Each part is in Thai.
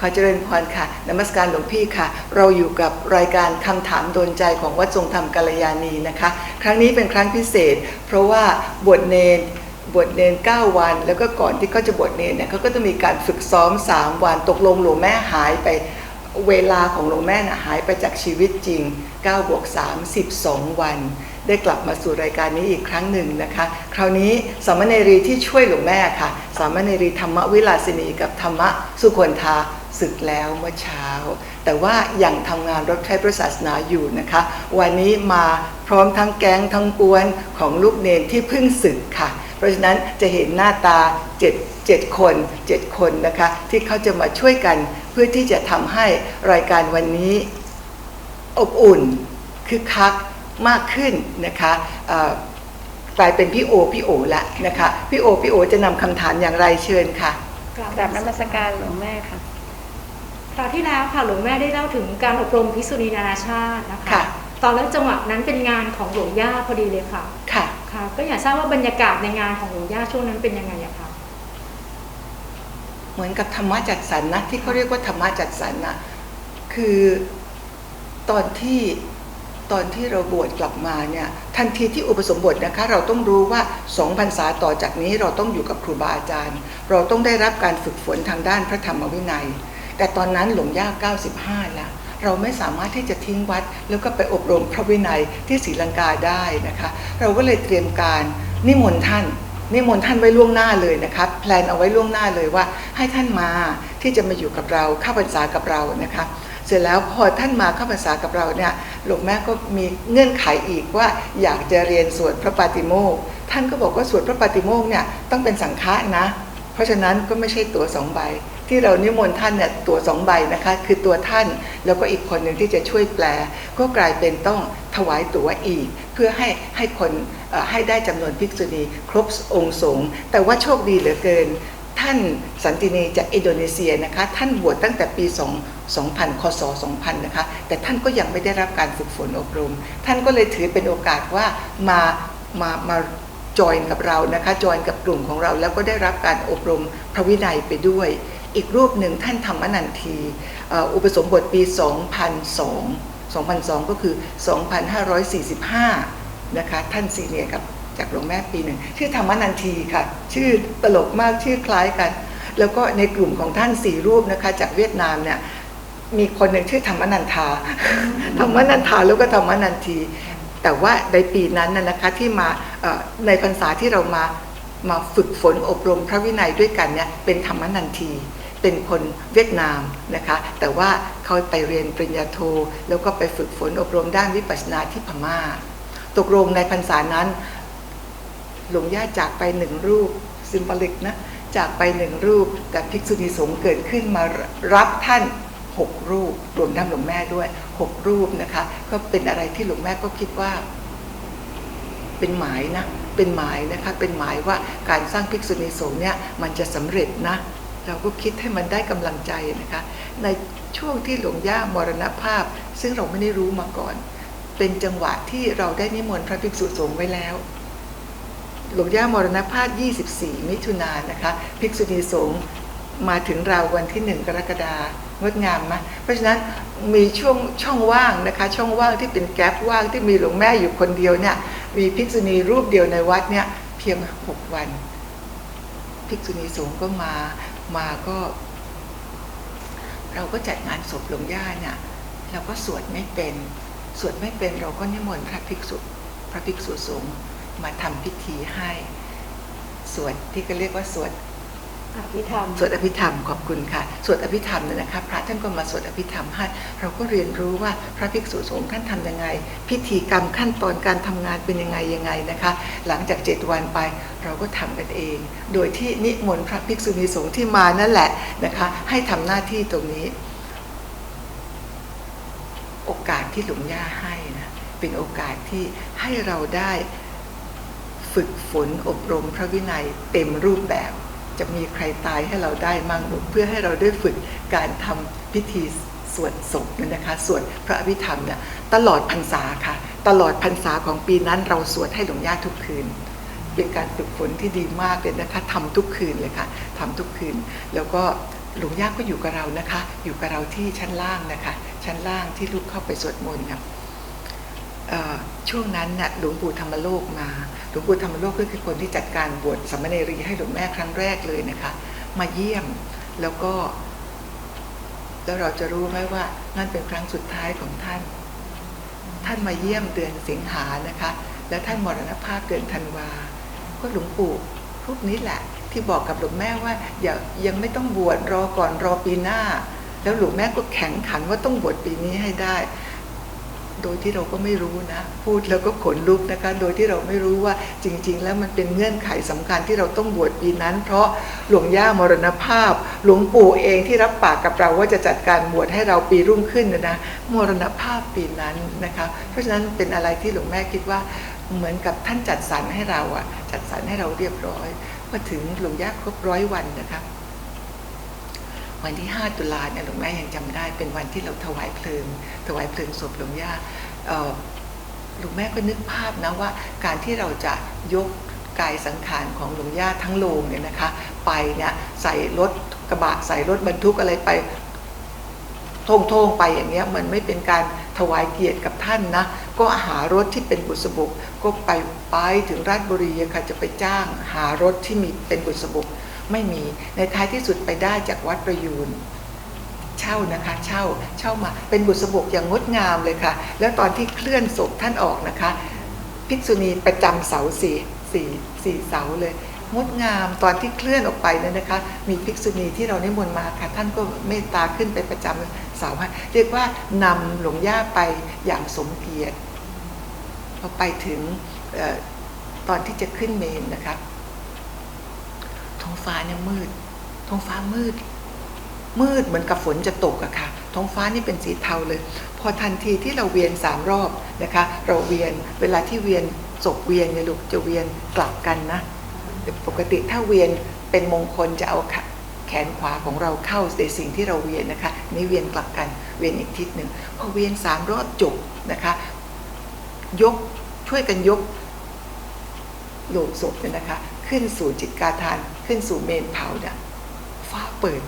ขอเจริญพรค่ะนมัสการหลวงพี่ค่ะ เราอยู่กับรายการคำถามโดนใจของวัดทรงธรรมกัลยาณีนะคะ ครั้งนี้เป็นครั้งพิเศษ เพราะว่าบวชเนนบวชเนน9วัน แล้วก็ก่อนที่เขาจะบวชเนนเนี่ยเขาก็จะมีการฝึกซ้อม 3 วันตกลงหลวงแม่หายไปเวลาของหลวงแม่นะหายไปจากชีวิตจริง9บวก3 12 วัน ได้กลับมาสู่รายการนี้อีกครั้งหนึ่งนะคะ คราวนี้สามเณรีที่ช่วยหลวงแม่ค่ะ สามเณรีธรรมวิลาสินีกับธรรมะสุคนธา ศึกแล้วเมื่อเช้า แต่ว่ายังทำงานรับใช้พระศาสนาอยู่นะคะ วันนี้มาพร้อมทั้งแก๊งทั้งกวนของลูกเนนที่เพิ่งศึกค่ะ เพราะฉะนั้นจะเห็นหน้าตาเจ็ดเจ็ดคนเจ็ดคนนะคะ ที่เขาจะมาช่วยกันเพื่อที่จะทำให้รายการวันนี้อบอุ่นคึกคักมากขึ้นนะคะกลายเป็นพี่โอพี่โอละนะคะพี่โอพี่โอจะนำคำถามอย่างไรเชิญค่ะกราบนมัสการหลวงแม่ค่ะ คราวที่แล้วค่ะหลวงแม่ได้เล่าถึงการอบรมภิกษุณีนานาชาตินะคะ ค่ะ ตอนนั้นจังหวะนั้นเป็นงานของหลวงย่าพอดีเลยค่ะ ค่ะ ค่ะ ก็อยากทราบว่าบรรยากาศในงานของหลวงย่าช่วงนั้นเป็นยังไงอะคะ เหมือนกับธรรมะจัดสรรนะที่เขาเรียกว่าธรรมะจัดสรรนะคือตอนที่ตอนที่เราบวชกลับมาเนี่ยทันทีที่อุปสมบทนะคะ เราต้องรู้ว่าสองพรรษาต่อจากนี้เราต้องอยู่กับครูบาอาจารย์ เราต้องได้รับการฝึกฝนทางด้านพระธรรมวินัย แต่ตอนนั้นหลวงย่า 95 แล้ว เราไม่สามารถที่จะทิ้งวัด แล้วก็ไปอบรมพระวินัยที่ศรีลังกาได้นะคะ เราก็เลยเตรียมการนิมนต์ท่านนิมนต์ท่านไว้ล่วงหน้าเลยนะคะแพลนเอาไว้ล่วงหน้าเลยว่า ให้ท่านมาที่จะมาอยู่กับเราเข้าพรรษากับเรานะคะเสร็จแล้วพอท่านมาเข้าพรรษากับเราเนี่ยหลวงแม่ก็มีเงื่อนไขอีกว่าอยากจะเรียนสวดพระปาติโมกท่านก็บอกว่าสวดพระปาติโมกเนี่ยต้องเป็นสังฆะนะ เพราะฉะนั้นก็ไม่ใช่ตั๋วสองใบ ที่เรานิมนต์ท่านเนี่ยตัวสองใบนะคะคือตัวท่านแล้วก็อีกคนหนึ่งที่จะช่วยแปล ก็กลายเป็นต้องถวายตั๋วอีก เพื่อให้ให้คนให้ได้จำนวนภิกษุณีครบองค์สงฆ์แต่ว่าโชคดีเหลือเกินท่านสันตินีจากอินโดนีเซียนะคะท่านบวชตั้งแต่ปี 2 2000คศ2000นะคะแต่ท่านก็ยังไม่ได้รับการฝึกฝนอบรม ท่านก็เลยถือเป็นโอกาสว่ามามามาจอยกับเรานะคะจอยกับกลุ่มของเราแล้วก็ได้รับการอบรมพระวินัยไปด้วย อีกรูปหนึ่งท่านธรรมนันทีอุปสมบทปี 2002 2002 ก็คือ 2545 นะคะ ท่านซีเนียร์กับจากหลวงแม่ปีหนึ่ง ชื่อธรรมนันทีค่ะ ชื่อตลกมากชื่อคล้ายกัน แล้วก็ในกลุ่มของท่านสี่รูปนะคะ จากเวียดนามเนี่ยมีคนหนึ่งชื่อธรรมนันทา ธรรมนันทาแล้วก็ธรรมนันที แต่ว่าในปีนั้นน่ะนะคะที่มาในพรรษาที่เรามามาฝึกฝนอบรมพระวินัยด้วยกันเนี่ยเป็นธรรมนันที เป็นคนเวียดนามนะคะ แต่ว่าเขาไปเรียนปริญญาโท แล้วก็ไปฝึกฝนอบรมด้านวิปัสสนาที่พม่า ตกลงในพรรษานั้น หลวงย่าจากไปหนึ่งรูปซิมบลิกนะจากไปหนึ่งรูป แต่ภิกษุณีสงฆ์เกิดขึ้นมารับท่านหกรูป รวมทั้งหลวงแม่ด้วยหกรูปนะคะ ก็เป็นอะไรที่หลวงแม่ก็คิดว่า เป็นหมายนะเป็นหมายนะคะเป็นหมายว่าการสร้างภิกษุณีสงฆ์เนี่ยมันจะสำเร็จนะ เราก็คิดให้มันได้กำลังใจนะคะ ในช่วงที่หลวงย่ามรณภาพ ซึ่งเราไม่ได้รู้มาก่อน เป็นจังหวะที่เราได้นิมนต์พระภิกษุสงฆ์ไว้แล้ว หลวงย่ามรณภาพ 24 มิถุนายนนะคะ ภิกษุณีสงฆ์มาถึงเราวันที่ 1 กรกฎาคมงดงามไหมเพราะฉะนั้นมีช่วงช่องว่างนะคะ ช่องว่างที่เป็นแกลบว่างที่มีหลวงแม่อยู่คนเดียวเนี่ย มีภิกษุณีรูปเดียวในวัดเนี่ยเพียง 6 วัน ภิกษุณีสงฆ์ก็มา มาก็ เราก็จัดงานศพหลวงย่าเนี่ยเราก็สวดไม่เป็น สวดไม่เป็นเราก็นิมนต์พระภิกษุ พระภิกษุสงฆ์มาทำพิธีให้ สวดที่ก็เรียกว่าสวด อภิธรรมสวดอภิธรรมขอบคุณค่ะสวดอภิธรรมเนี่ยนะคะพระท่านก็มาสวดอภิธรรมให้เราก็เรียนรู้ว่าพระภิกษุสงฆ์ท่านทำยังไง พิธีกรรมขั้นตอนการทำงานเป็นยังไงยังไงนะคะ หลังจากเจ็ดวันไปเราก็ทำกันเอง โดยที่นิมนต์พระภิกษุณีสงฆ์ที่มานั่นแหละนะคะให้ทำหน้าที่ตรงนี้ โอกาสที่หลวงย่าให้นะเป็นโอกาสที่ให้เราได้ฝึกฝนอบรมพระวินัยเต็มรูปแบบ จะมีใครตายให้เราได้มั่งลูกเพื่อให้เราได้ฝึกการทำพิธีสวดศพนะคะสวดพระอภิธรรมเนี่ยตลอดพรรษาค่ะ ตลอดพรรษาของปีนั้นเราสวดให้หลวงย่าทุกคืน เป็นการฝึกฝนที่ดีมากเลยนะคะทำทุกคืนเลยค่ะทำทุกคืน แล้วก็หลวงย่าก็อยู่กับเรานะคะ อยู่กับเราที่ชั้นล่างนะคะ ชั้นล่างที่ลูกเข้าไปสวดมนต์ครับเอ่อ ช่วงนั้นน่ะหลวงปู่ธรรมโลกมา หลวงปู่ธรรมโลกก็คือคนที่จัดการบวชสามเณรีให้หลวงแม่ครั้งแรกเลยนะคะ มาเยี่ยมแล้วก็ แล้วเราจะรู้ไหมว่านั่นเป็นครั้งสุดท้ายของท่าน ท่านมาเยี่ยมเดือนสิงหานะคะ แล้วท่านมรณภาพเดือนธันวา ก็หลวงปู่รูปนี้แหละ ที่บอกกับหลวงแม่ว่าอย่ายังไม่ต้องบวชรอก่อนรอปีหน้า แล้วหลวงแม่ก็แข็งขันว่าต้องบวชปีนี้ให้ได้ โดยที่เราก็ไม่รู้นะ พูดแล้วก็ขนลุกนะคะโดยที่เราไม่รู้ว่าจริง ๆ แล้วมันเป็นเงื่อนไขสำคัญที่เราต้องบวชปีนั้น เพราะหลวงย่ามรณภาพ หลวงปู่เองที่รับปากกับเราว่าจะจัดการบวชให้เราปีรุ่งขึ้นนะนะมรณภาพปีนั้นนะคะเพราะฉะนั้นเป็นอะไรที่หลวงแม่คิดว่าเหมือนกับท่านจัดสรรให้เราอะจัดสรรให้เราเรียบร้อยพอถึงหลวงย่าครบร้อยวันนะคะ วันที่ 5 ตุลาเนี่ยหลวงแม่ยังจำได้ เป็นวันที่เราถวายเพลิง ถวายเพลิงศพหลวงย่าเอ่อหลวงแม่ก็นึกภาพนะว่าการที่เราจะยกกายสังขารของหลวงย่าทั้งโลงเนี่ยนะคะ ไปเนี่ยใส่รถกระบะใส่รถบรรทุกอะไรไปโท่งๆไปอย่างเงี้ยมันไม่เป็นการถวายเกียรติกับท่านนะ ก็หารถที่เป็นบุษบกก็ไปไปถึงราชบุรีค่ะจะไปจ้างหารถที่มีเป็นบุษบก ไม่มีในท้ายที่สุดไปได้จากวัดประยูนเช่านะคะเช่าเช่ามาเป็นบุษบกอย่างงดงามเลยค่ะ แล้วตอนที่เคลื่อนศพท่านออกนะคะ ภิกษุณีประจำเสาสี่สี่สี่เสาเลยงดงามตอนที่เคลื่อนออกไปเนี่ยนะคะ มีภิกษุณีที่เรานิมนต์มาค่ะ ท่านก็เมตตาขึ้นไปประจำเสาเรียกว่านำหลวงย่าไปอย่างสมเกียรติพอไปถึงออตอนที่จะขึ้นเมนนะคะ ท้องฟ้าเนี่ยมืด ท้องฟ้ามืด มืดเหมือนกับฝนจะตกอะค่ะ ท้องฟ้านี่เป็นสีเทาเลย พอทันทีที่เราเวียนสามรอบนะคะ เราเวียนเวลาที่เวียนศพเวียนเนี่ยลูกจะเวียนกลับกันนะปกติถ้าเวียนเป็นมงคลจะเอาแขนขวาของเราเข้าในสิ่งที่เราเวียนนะคะนี่เวียนกลับกันเวียนอีกทิศหนึ่งพอเวียนสามรอบจบนะคะ ยกช่วยกันยกโลงศพเนี่ยนะคะ ขึ้นสู่จิตกาทาน ขึ้นสู่เมนเผาเนี่ยฟ้าเปิด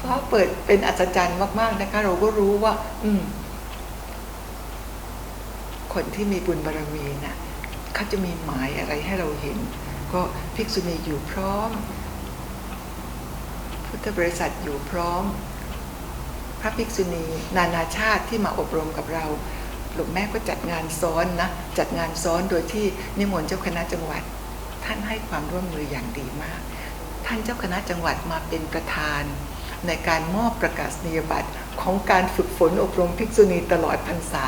ฟ้าเปิดเป็นอัศจรรย์มาก ๆนะคะ เราก็รู้ว่า อืม คนที่มีบุญบารมีนะ่ะเขาจะมีหมายอะไรให้เราเห็น ก็ภิกษุณีอยู่พร้อม พุทธบริษัทอยู่พร้อม พระภิกษุณี นานาชาติที่มาอบรมกับเราหลวงแม่ก็จัดงานซ้อนนะ จัดงานซ้อนโดยที่นิมนต์เจ้าคณะจังหวัด ท่านให้ความร่วมมืออย่างดีมาก ท่านเจ้าคณะจังหวัดมาเป็นประธาน ในการมอบประกาศนียบัตรของการฝึกฝนอบรมภิกษุณีตลอดพรรษา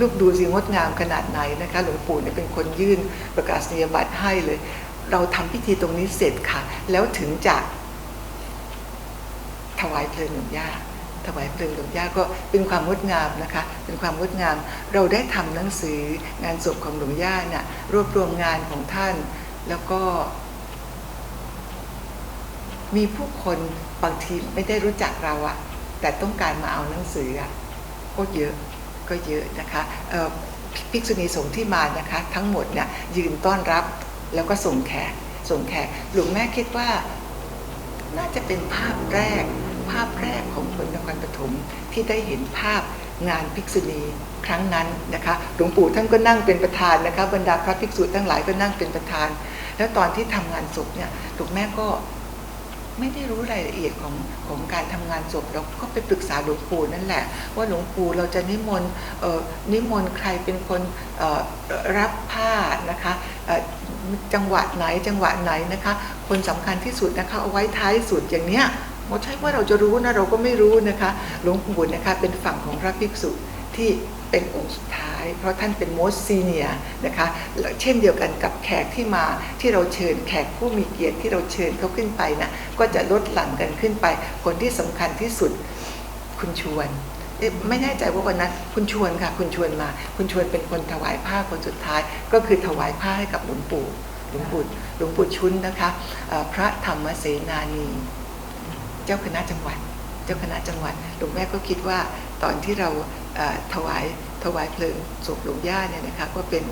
ลูกดูสิงดงามขนาดไหนนะคะหลวงปู่เนี่ยเป็นคนยื่นประกาศนียบัตรให้เลย เราทำพิธีตรงนี้เสร็จค่ะ แล้วถึงจะถวายเพลิงหลวงย่าถวายเพลิงหลวงย่าก็เป็นความงดงามนะคะ เป็นความงดงาม เราได้ทำหนังสืองานศพของหลวงย่าเนี่ยรวบรวมงานของท่าน แล้วก็ มีผู้คนบางทีไม่ได้รู้จักเราอะแต่ต้องการมาเอาหนังสืออะก็เยอะก็เยอะนะคะภิกษุณีสงฆ์ที่มานะคะ ทั้งหมดเนี่ยยืนต้อนรับแล้วก็ส่งแขกส่งแขกหลวงแม่คิดว่าน่าจะเป็นภาพแรก ภาพแรกของคนนครปฐมที่ได้เห็นภาพงานภิกษุณีครั้งนั้นนะคะหลวงปู่ท่านก็นั่งเป็นประธานนะคะบรรดาพระภิกษุทั้งหลายก็นั่งเป็นประธาน แล้วตอนที่ทำงานศพเนี่ยหลวงแม่ก็ ไม่ได้รู้รายละเอียดของของการทำงานศพเราก็ไปปรึกษาหลวงปู่นั่นแหละ ว่าหลวงปู่เราจะนิมนต์นิมนต์ใครเป็นคนรับผ้านะคะจังหวะไหนจังหวะไหนนะคะ คนสำคัญที่สุดนะคะเอาไว้ท้ายสุดอย่างเนี้ยหมดใช่ว่าเราจะรู้นะเราก็ไม่รู้นะคะหลวงปู่นะคะเป็นฝั่งของพระภิกษุที่เป็นองค์สุดท้าย เพราะท่านเป็นโมสซีเนียนะคะเช่นเดียวกันกับแขกที่มาที่เราเชิญแขกผู้มีเกียรติที่เราเชิญเขาขึ้นไปนะก็จะลดหลั่นกันขึ้นไป คนที่สำคัญที่สุดคุณชวนไม่แน่ใจว่าวันนั้นคุณชวนค่ะ คุณชวนมา คุณชวนเป็นคนถวายผ้าคนสุดท้าย ก็คือถวายผ้าให้กับหลวงปู่หลวงปู่หลวงปู่ชุนนะคะพระธรรมเสนานี เจ้าคณะจังหวัด เจ้าคณะจังหวัดหลวงแม่ก็คิดว่าตอนที่เรา ถวายถวายเพลิงศพหลวงย่าเนี่ยนะคะก็เป็น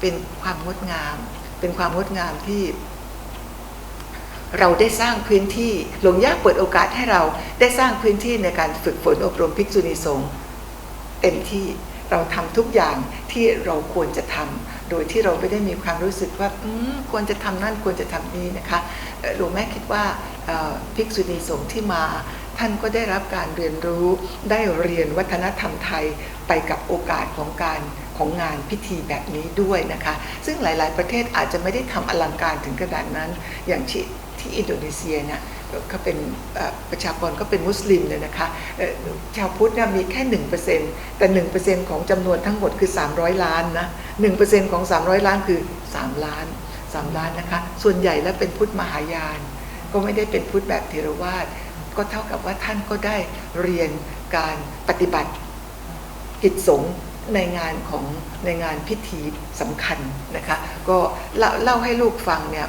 เป็นความงดงาม เป็นความงดงามที่ เราได้สร้างพื้นที่หลวงย่าเปิดโอกาสให้เราได้สร้างพื้นที่ในการฝึกฝนอบรมภิกษุณีสงฆ์เต็มที่เราทำทุกอย่างที่เราควรจะทำโดยที่เราไม่ได้มีความรู้สึกว่าควรจะทำนั่นควรจะทำนี้นะคะหลวงแม่คิดว่าภิกษุณีสงฆ์ที่มา ท่านก็ได้รับการเรียนรู้ ได้เรียนวัฒนธรรมไทยไปกับโอกาสของการของงานพิธีแบบนี้ด้วยนะคะ ซึ่งหลาย ๆ ประเทศอาจจะไม่ได้ทำอลังการถึงขนาดนั้น อย่างที่ที่อินโดนีเซียเนี่ยเขาเป็นประชากรก็เป็นมุสลิมเลยนะคะชาวพุทธมีแค่หนึ่งเปอร์เซ็นต์แต่หนึ่งเปอร์เซ็นต์ของจำนวนทั้งหมดคือ 300 ล้านนะหนึ่งเปอร์เซ็นต์ของ 300 ล้านคือ 3 ล้าน 3 ล้านนะคะ ส่วนใหญ่แล้วเป็นพุทธมหายาน ก็ไม่ได้เป็นพุทธแบบเทรวาส ก็เท่ากับว่าท่านก็ได้เรียนการปฏิบัติกิจสงฆ์ในงานของในงานพิธีสำคัญนะคะ ก็เล่าเล่าให้ลูกฟังเนี่ย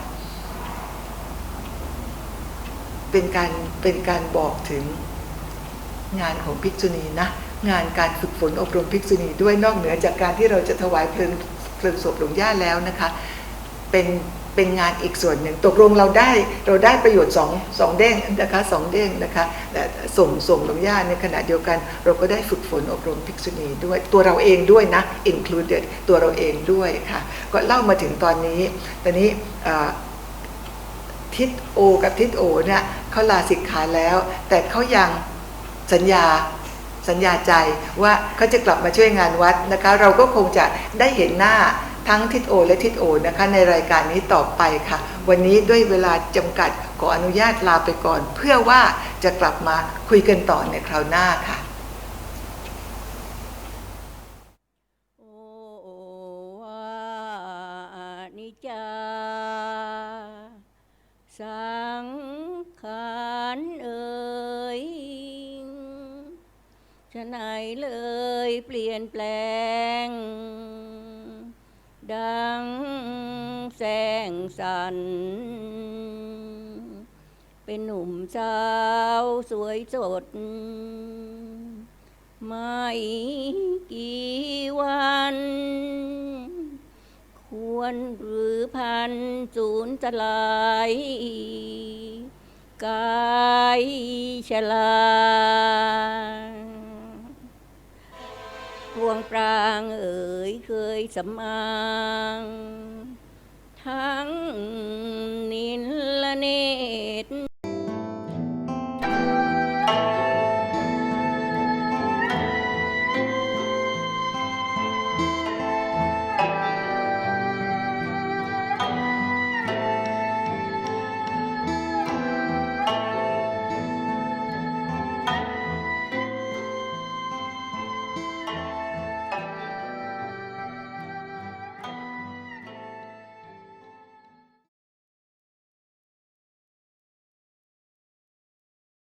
เป็นการเป็นการบอกถึงงานของภิกษุณีนะงานการฝึกฝนอบรมภิกษุณีด้วยนอกเหนือจากการที่เราจะถวายเพลิงเพลิงศพหลวงย่าแล้วนะคะ เป็น เป็นงานอีกส่วนหนึ่ง ตกลงเราได้เราได้ประโยชน์สองสองเด้งนะคะสองเด้งนะคะส่งส่งหลวงย่าในขณะเดียวกัน เราก็ได้ฝึกฝนอบรมภิกษุณีด้วยตัวเราเองด้วยนะ included ตัวเราเองด้วยค่ะก็เล่ามาถึงตอนนี้ตอนนี้ทิศโอกับทิศโอเนี่ยเขาลาสิกขาแล้ว แต่เขายังสัญญาสัญญาใจว่าเขาจะกลับมาช่วยงานวัดนะคะ เราก็คงจะได้เห็นหน้า ทั้งทิศโอ และทิศโอนะคะ ในรายการนี้ต่อไปค่ะ วันนี้ด้วยเวลาจำกัดขออนุญาตลาไปก่อน เพื่อว่าจะกลับมาคุยกันต่อในคราวหน้าค่ะโอวานิจาสังขารเอ่ยฉะไหนเลยเปลี่ยนแปลง ดังแสงสัน เป็นหนุ่มสาวสวยสด ไม่กี่วัน ควรหรือพันสูญสลายกายชลา วงปรางเอ่ยเคยสำอางทั้งนินละเนต